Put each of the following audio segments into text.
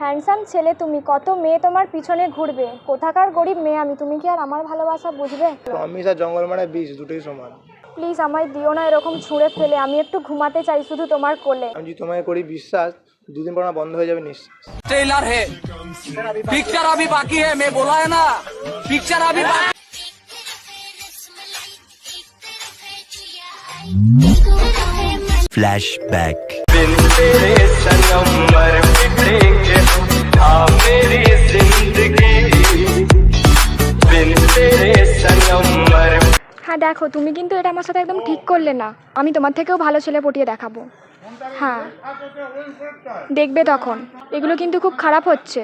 Handsome ছেলে তুমি কত মেয়ে তোমার পিছনে ঘুরবে কোথাকার গরিব মেয়ে আমি তুমি কি আর আমার ভালোবাসা বুঝবে প্রমিস আর জঙ্গল মানে বিষ দুটোই সমান প্লিজ আমায় দিও না এরকম ছুঁড়ে ফেলে আমি একটু ঘুমাতে চাই শুধু তোমার কোলে আমি যদি তোমায় করি বিশ্বাস দুদিন পর আমার বন্ধ হয়ে যাবে নিশ্বাস ट्रेलर है पिक्चर अभी बाकी है मैं बोला है ना पिक्चर अभी बाकी Flashback. হ্যাঁ দেখো তুমি কিন্তু এটা আমার সাথে একদম ঠিক করলে না। আমি তোমার থেকেও ভালো ছেলে পটিয়ে দেখাবো। হ্যাঁ। দেখবে তখন। এগুলো কিন্তু খুব খারাপ হচ্ছে।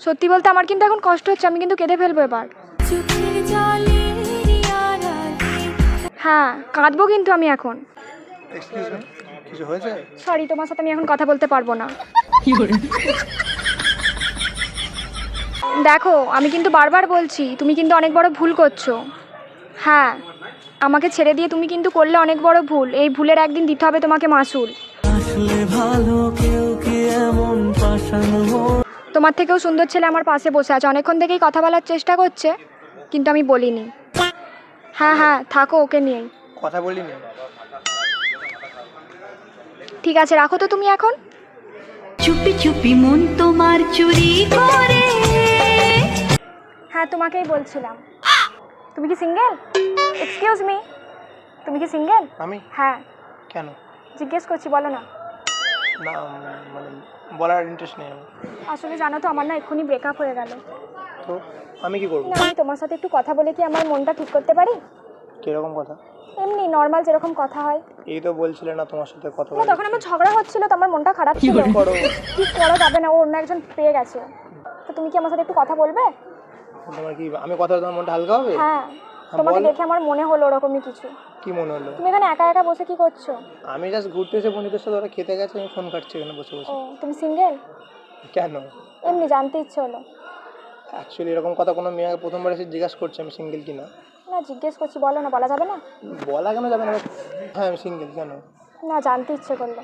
সত্যি বলতে আমার কিন্তু এখন কষ্ট হচ্ছে আমি কিন্তু কেঁদে ফেলব এবার। হ্যাঁ কাঁদবো কিন্তু আমি এখন। এক্সকিউজ মি কিছু হয়েছে? সরি তোমার সাথে আমি এখন কথা বলতে পারব না। দেখো আমি কিন্তু বারবার বলছি তুমি কিন্তু অনেক বড় ভুল করছ। হ্যাঁ আমাকে ছেড়ে দিয়ে তুমি কিন্তু করলে অনেক বড় ভুল। এই ভুলের একদিন দিতে হবে তোমাকে মাসুল। তোমার থেকেও সুন্দর ছেলে আমার পাশে বসে আছে। অনেকক্ষণ থেকেই কথা বলার চেষ্টা করছে কিন্তু আমি বলিনি। হ্যাঁ হ্যাঁ থাকো ওকে নিয়েই। কথা বলিনি? ঠিক আছে রাখো তো তুমি এখন। চুপি চুপি মন তোমার চুরি করে। হ্যাঁ তোমাকেই বলছিলাম। তুমি কি সিঙ্গেল এক্সকিউজ মি তুমি কি সিঙ্গেল আমি? হ্যাঁ। কেন? জিজ্ঞেস করছি বলো না। না মানে বলার ইন্টারেস্ট নেই আসলে জানো তো আমার না এক্ষুনি ব্রেকআপ হয়ে গেল। তো আমি কি করব? না আমি তোমার সাথে একটু কথা বলে কি আমার মনটা ঠিক করতে পারি? কীরকম কথা? এমনি নর্মাল যেরকম কথা হয়। এই তো বলছিলে না তোমার সাথে কথা বলে তখন আমার ঝগড়া হচ্ছিল তো আমার মনটা খারাপ ছিল। করো? কি করা যাবে না ও অন্য একজন পেয়ে গেছে। তো তুমি কি আমার সাথে একটু কথা বলবে? তোমার কি আমি কথা তোমার মনটা হালকা হবে? হ্যাঁ তোমাকে দেখে আমার মনে হলো ওরকমই কিছু। কি মনে হলো? তুমি এখানে একা একা বসে কি করছ? আমি জাস্ট ঘুরতে এসে বন্ধুদের সাথে ওরা খেতে গেছে আমি ফোন কাটছি এখানে বসে বসে। তুমি সিঙ্গেল কেন? এমনি জানতে ইচ্ছে হলো। অ্যাকচুয়ালি এরকম কথা কোনো মেয়ে প্রথমবার এসে জিজ্ঞাসা করছে আমি সিঙ্গেল কিনা। না জিজ্ঞেস করছি বলো না বলা যাবে না? বলা কেন যাবে না? হ্যাঁ আমি সিঙ্গেল কেন না জানতে ইচ্ছে করল।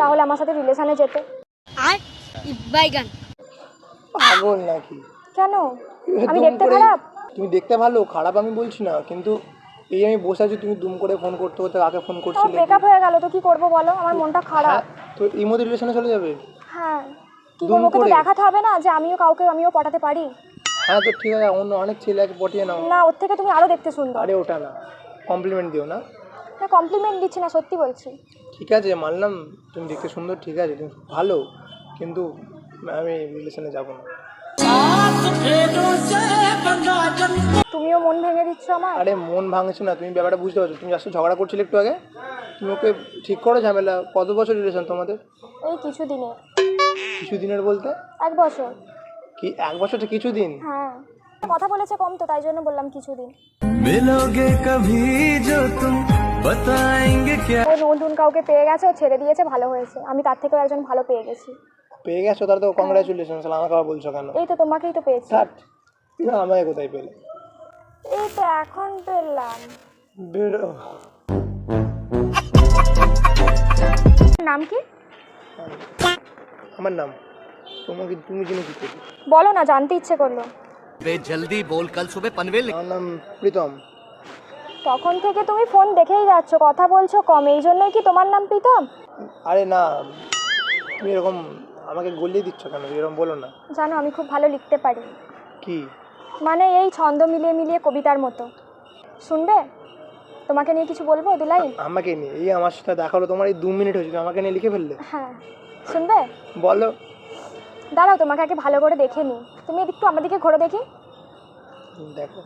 তাহলে আমার সাথে রিলেশনে যেতে। পাগল নাকি? কেন? আমি দেখতে খারাপ? তুমি দেখতে ভালো খারাপ আমি বলছি না কিন্তু এই আমি বসে আছি তুমি দুম করে ফোন করতে করতে কাকে ফোন তো করছিলে? ব্রেকআপ হয়ে গেল তো কি করব বলো? আমার মনটা খারাপ। হ্যাঁ তো এই মধ্যে রিলেশনে চলে যাবে? হ্যাঁ। কি দুম করব ওকে তো করে? দেখাতে হবে না যে আমিও কাউকে আমিও পটাতে পারি? হ্যাঁ তো ঠিক আছে অন্য অনেক ছেলে আছে পটিয়ে নাও। না ওর থেকে তুমি আরও দেখতে সুন্দর। আরে ওটা না। কমপ্লিমেন্ট দিও না। না কমপ্লিমেন্ট দিচ্ছি না সত্যি বলছি। ঠিক আছে মানলাম তুমি দেখতে সুন্দর ঠিক আছে তুমি ভালো কিন্তু আমি রিলেশনে যাব না। তুমিও মন ভেঙে দিচ্ছ আমার আরে মন ভাঙছে না তুমি ব্যাপারটা বুঝতে পারছ তুমি যার সাথে ঝগড়া করছিলে একটু আগে? তুমি ওকে ঠিক করো ঝামেলা কত বছর রিলেশন তোমাদের? এই কিছু দিনে কিছু দিনের বলতে? এক বছর। কি এক বছরটা কিছুদিন? হ্যাঁ। কথা বলেছে কম তো তাই জন্য বললাম কিছু দিন মিলোগে কভি জো তুম বাতায়েঙ্গে क्या ও নুন কাউকে পেয়ে গেছে ও ছেড়ে দিয়েছে ভালো হয়েছে। আমি তার থেকেও একজন ভালো পেয়ে গেছি। পেয়ে গেছো তার তো হ্যাঁ। কংগ্রাচুলেশন আমার কথা বলছো কেন? এই তো তোমাকেই তো পেয়েছি। থাট না আমাকে কোথায় পেলে? এই তো এখন পেলাম। বেরো। নাম কি? আমার নাম। তোমাকে তুমি কি করবে? বলো না জানতে ইচ্ছে করল। বে জলদি বল কাল সুবে পানভেল নাম প্রীতম। তখন থেকে তুমি ফোন দেখেই যাচ্ছ কথা বলছো কম এই জন্যই কি তোমার নাম প্রীতম? আরে না তুমি এরকম আমাকে গলিয়ে দিচ্ছ কেন? এরকম বলো না। জানো আমি খুব ভালো লিখতে পারি। কি? মানে এই ছন্দ মিলিয়ে মিলিয়ে কবিতার মতো। শুনবে? তোমাকে নিয়ে কিছু বলব দিলাই লাইন? আমাকে নিয়ে? এই আমার সাথে দেখাল তোমার এই দু মিনিট হয়েছিল আমাকে নিয়ে লিখে ফেললে? হ্যাঁ। শুনবে? বলো। দাঁড়াও তোমাকে আগে ভালো করে দেখে নি তুমি একটু আমার দিকে ঘোরে দেখি। দেখো।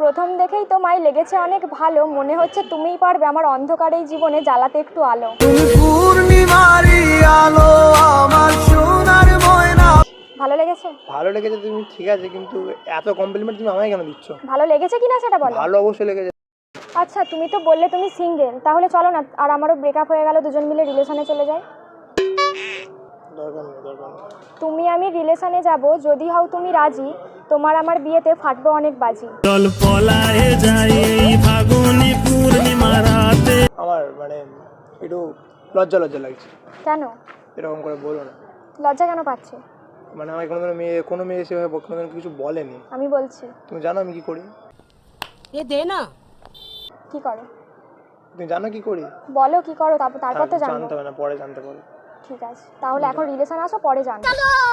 প্রথম দেখেই তো তোমায় লেগেছে অনেক ভালো। মনে হচ্ছে তুমিই পারবে আমার অন্ধকার এই জীবনে জ্বালাতে একটু আলো। পূর্ণিমারি আলো আমার সোনার ময়না। ভালো লেগেছে? ভালো লেগেছে তুমি ঠিক আছে কিন্তু এত কমপ্লিমেন্ট তুমি আমায় কেন দিচ্ছ? ভালো লেগেছে কিনা সেটা বলো। ভালো অবশ্যই লেগেছে। আচ্ছা তুমি তো বললে তুমি সিঙ্গেল তাহলে চলো না আর আমারও ব্রেকআপ হয়ে গেল দুজন মিলে রিলেশনে চলে যাই। তুমি আমি রিলেশনে যাব যদি হও তুমি রাজি তোমার আমার বিয়েতে ফাটবো অনেক বাজি। চল পলায়ে যাই এই ফাগুনি পূর্ণিমা রাতে। আমার মানে একটু লজ্জা লজ্জা লাগছে। কেন? এরকম করে বলো না। লজ্জা কেন পাচ্ছে? মানে আমাকে কোনোদিন মেয়ে কোনো মেয়ে সেভাবে কোনোদিন কিছু বলেনি। আমি বলছি। তুমি জানো আমি কি করি? এ দে না। কি করো? তুমি জানো কি করি? বলো কি করো তারপর তারপর তো জানতে হবে না পরে জানতে পারো ঠিক আছে। তাহলে এখন রিলেশন আসো পরে জানব।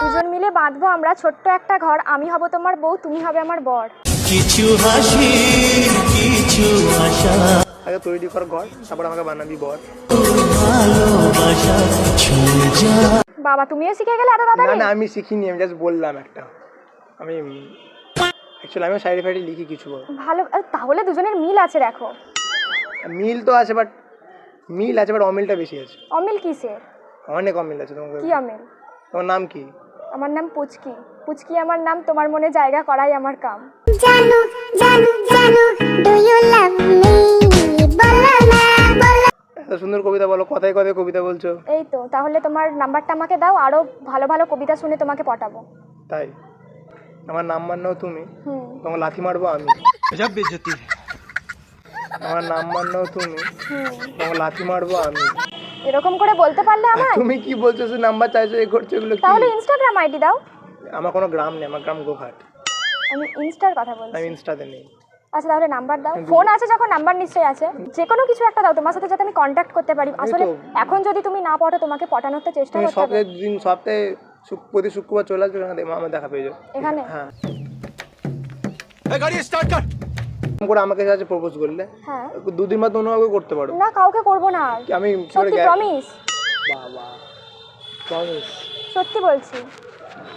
দুজন মিলে বাঁধবো আমরা ছোট্ট একটা ঘর আমি হব তোমার বউ তুমি হবে আমার বর। কিছু হাসি কিছু আশা। আগে তৈরি কর ঘর তারপর আমাকে বানাবি বর। ভালোবাসা ছুঁয়ে যা। বাবা তুমিও শিখে গেলে এত না তাড়াতাড়ি? না আমি শিখিনি আমি জাস্ট বললাম একটা। আমি অ্যাকচুয়ালি আমি সাইড ফাইডে লিখি কিছু বড় ভালো আহ, তাহলে দুজনের মিল আছে দেখো। মিল তো আছে বাট মিল আছে বাট অমিলটা বেশি আছে। অমিল কিসের? অনেক অমিল আছে তোমাকে। কি অমিল? তোমার নাম কি? আমার নাম পুচকি। পুচকি আমার নাম তোমার মনে জায়গা করাই আমার কাম। জানু জানু জানু ডু ইউ লাভ মি বলো না বলো। এত সুন্দর কবিতা বলো কথায় কথায় কবিতা বলছো। এই তো তাহলে তোমার নাম্বারটা আমাকে দাও আরও ভালো ভালো কবিতা শুনে তোমাকে পটাবো। তাই? আমার নাম্বার নাও তুমি। তোমাকে লাথি মারবো আমি। আমার নাম্বার নাও তুমি। তোমাকে লাথি মারবো আমি। এরকম করে বলতে পারলে আমার তুমি কি বলছো সে নাম্বার চাইছো এই করছ এগুলো কি? তাহলে ইনস্টাগ্রাম আইডি দাও। আমার কোনো গ্রাম নেই আমার গ্রাম গোঘাট। আমি ইনস্টার কথা বলছি। আমি ইনস্টাতে নেই। আচ্ছা তাহলে নাম্বার দাও। ফোন আছে যখন নাম্বার নিশ্চয়ই আছে। যে কোনো কিছু একটা দাও তোমার সাথে যাতে আমি কন্ট্যাক্ট করতে পারি। আসলে এখন যদি তুমি না পড়ো তোমাকে পটানোর তো চেষ্টা করতে হবে। সপ্তাহে দিন সপ্তাহে প্রতি শুক্রবার চলে আসবে এখানে আমার দেখা পেয়ে যাও এখানে? হ্যাঁ। গাড়ি স্টার্ট কর। করে আমাকে কাছে প্রপোজ করলে হ্যাঁ। দুদিন বাদ অন্য কাউকে করতে পারো। না কাউকে করব না। আমি সত্যি প্রমিস বাবা প্রমিস সত্যি বলছি।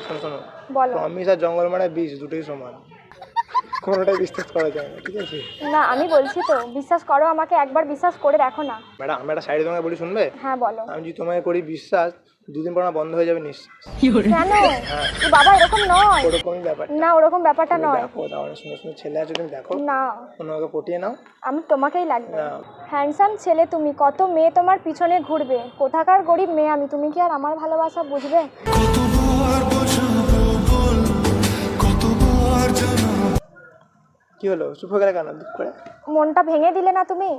শোনো শোনো। বলো। প্রমিস আর জঙ্গল মানে বিষ দুটোই সমান। কোনোটাই বিশ্বাস করা যায় না ঠিক আছে? না আমি বলছি তো বিশ্বাস করো আমাকে একবার বিশ্বাস করে দেখো না। ম্যাডাম আমি একটা সাইডে তোমাকে বলি শুনবে? হ্যাঁ বলো। আমি যদি তোমাকে করি বিশ্বাস দুদিন পর আমার বন্ধ হয়ে যাবে নিশ্বাস কেন? বাবা এরকম নয়। ওরকমই ব্যাপার না ওরকম ব্যাপারটা নয়। দেখো তাহলে সুন্দর সুন্দর ছেলে আছে তুমি দেখো। না। অন্যকে পটিয়ে নাও। আমি তোমাকেই লাগবে। হ্যান্ডসাম ছেলে তুমি কত মেয়ে তোমার পিছনে ঘুরবে? কোথাকার গরিব মেয়ে আমি তুমি কি আর আমার ভালোবাসা বুঝবে? কি হলো? চুপ হয়ে গেলে কেন? দুঃখ করে? মনটা ভেঙে দিলে না তুমি?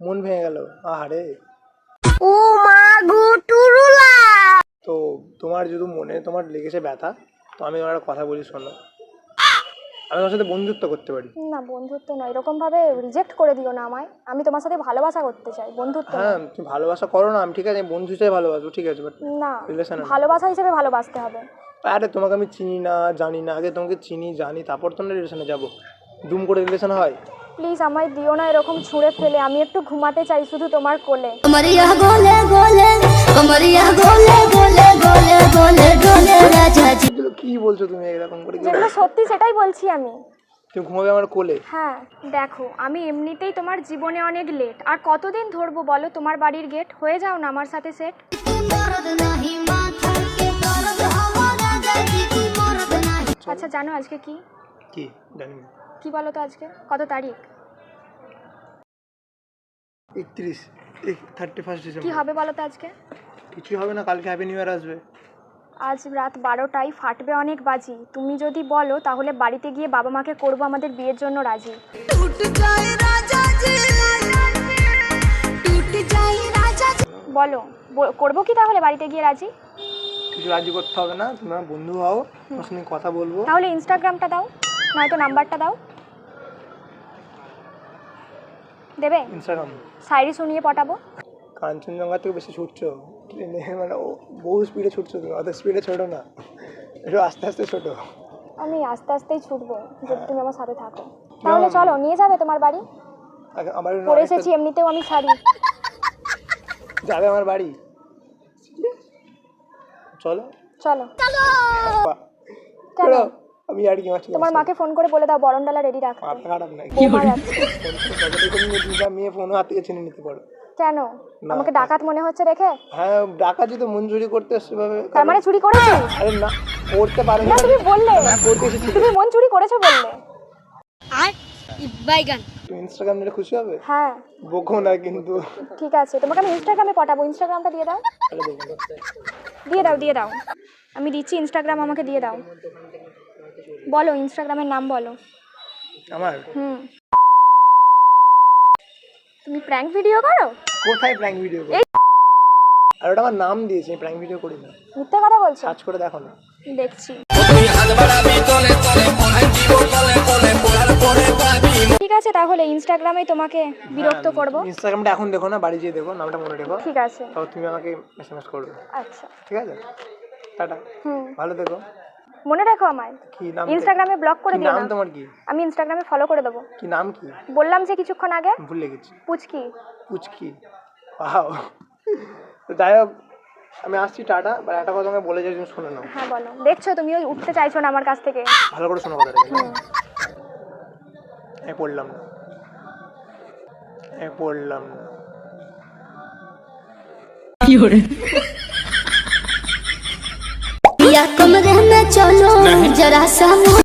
মন ভেঙে গেল। আহারে। ও মা! তো তোমার যদি মনে তোমার লেগেছে ব্যথা তো আমি তোমার একটা কথা বলি শোনো। আমি তোমার সাথে বন্ধুত্ব করতে পারি। না বন্ধুত্ব নয় এরকম ভাবে রিজেক্ট করে দিও না আমায়। আমি তোমার সাথে ভালোবাসা করতে চাই বন্ধুত্ব। হ্যাঁ তুমি ভালোবাসা করো না আমি ঠিক আছে আমি বন্ধু হিসেবে ভালোবাসবো ঠিক আছে বাট না রিলেশন ভালোবাসা হিসেবে ভালোবাসতে হবে। আরে তোমাকে আমি চিনি না জানি না আগে তোমাকে চিনি জানি তারপর তো না রিলেশনে যাব। দুম করে রিলেশন হয়। প্লিজ আমায় দিও না এরকম ছুঁড়ে ফেলে। আমি একটু ঘুমাতে চাই শুধু তোমার কোলে। কি বলছো তুমি এরকম করে? যেগুলো সত্যি সেটাই বলছি আমি। তুমি ঘুমাবে আমার কোলে? হ্যাঁ দেখো আমি এমনিতেই তোমার জীবনে অনেক লেট আর কতদিন ধরবো বলো? তোমার বাড়ির গেট হয়ে যাও না আমার সাথে সেট আচ্ছা জানো আজকে কি? কি? জানি না। কি বলো তো আজকে কত তারিখ একত্রিশ থার্টি ফার্স্ট কি ডিসেম্বর হবে বলো তো আজকে কিছুই হবে না কালকে হ্যাপি নিউ ইয়ার আসবে আজ রাত বারোটায় ফাটবে অনেক বাজি তুমি যদি বলো তাহলে বাড়িতে গিয়ে বাবা মাকে করবো আমাদের বিয়ের জন্য রাজি टूट जाए राजा जी टूट जाए राजा जी বলো ব- করবো কি তাহলে বাড়িতে গিয়ে রাজি কিছু রাজি করতে হবে না তুমি আমার বন্ধু হও তোমার সঙ্গে কথা বলবো তাহলে ইনস্টাগ্রামটা দাও নয়তো নাম্বারটা দাও। দেবে? ইনস্টাগ্রাম। শায়রি শুনিয়ে পটাবো। কাঞ্চনজঙ্ঘা থেকে বেশি ছুটছো? ট্রেনে মানে ও বহু স্পিডে ছুটছো তুমি অত স্পিডে ছোটো না। একটু আস্তে আস্তে ছোটো। আমি আস্তে আস্তেই ছুটবো যদি তুমি আমার সাথে থাকো। তাহলে চলো নিয়ে যাবে তোমার বাড়ি? আগে আমার পরে এসেছি এমনিতেও আমি শাড়ি যাবে আমার বাড়ি? চলো। চলো। চলো, আমি আর কি মাছ তোমার মাকে ফোন করে বলে দাও বরণডালা রেডি রাখ। মাথা খারাপ নাই। তুমি যাচ্ছে দুটা মেয়ে ফোন হাত থেকে ছিনে নিতে পারো। কেন? আমাকে ডাকাত মনে হচ্ছে রেখে? হ্যাঁ ডাকাত যদি মন চুরি করতে এসছে ভাবে তার মানে চুরি করেছে? আরে না করতে পারে না। তুমি বললে। করতে এসেছি। তুমি মন চুরি করেছ বললে। তুমি ইনস্টাগ্রাম নিলে খুশি হবে? হ্যাঁ। বকো না কিন্তু। ঠিক আছে তোমাকে আমি ইনস্টাগ্রামে পাঠাবো। ইনস্টাগ্রামটা দিয়ে দাও। দিয়ে দাও দিয়ে দাও। আমি দিচ্ছি ইনস্টাগ্রাম আমাকে দিয়ে দাও। বলো ইনস্টাগ্রামের নাম বলো। আমার? হুম। তুমি প্র্যাঙ্ক ভিডিও করো? কোথায় প্র্যাঙ্ক ভিডিও আর ওটা আমার নাম দিয়েছি আমি প্র্যাঙ্ক ভিডিও করি না। মিথ্যে কথা বলছো? সার্চ করে দেখো না। দেখছি। ঠিক আছে তাহলে ইনস্টাগ্রামে তোমাকে বিরক্ত করব। ইনস্টাগ্রামটা এখন দেখো না বাড়ি যেয়ে দেখো নামটা মনে রেখো। ঠিক আছে। তারপর তুমি আমাকে এস এম এস করবে। আচ্ছা। ঠিক আছে? টাটা। হুম। ভালো দেখো মনে রেখো আমায়। কি নাম ইনস্টাগ্রামে ব্লক করে দিও নাম তোমার কি? আমি ইনস্টাগ্রামে ফলো করে দেবো। কি নাম কি? বললাম যে কিছুক্ষণ আগে। ভুলে গেছি। পুচকি। পুচকি। ওয়াও তো যাই হোক আমি আসছি টাটা বা একটা কথা তোমাকে বলে যাই তুমি শুনে নাও হ্যাঁ বলো দেখছো তুমিও উঠতে চাইছো না আমার কাছ থেকে ভালো করে শোনো কথাটা হুম আমি পড়লাম না আমি পড়লাম না या कमरे में चलो जरा सा मुँह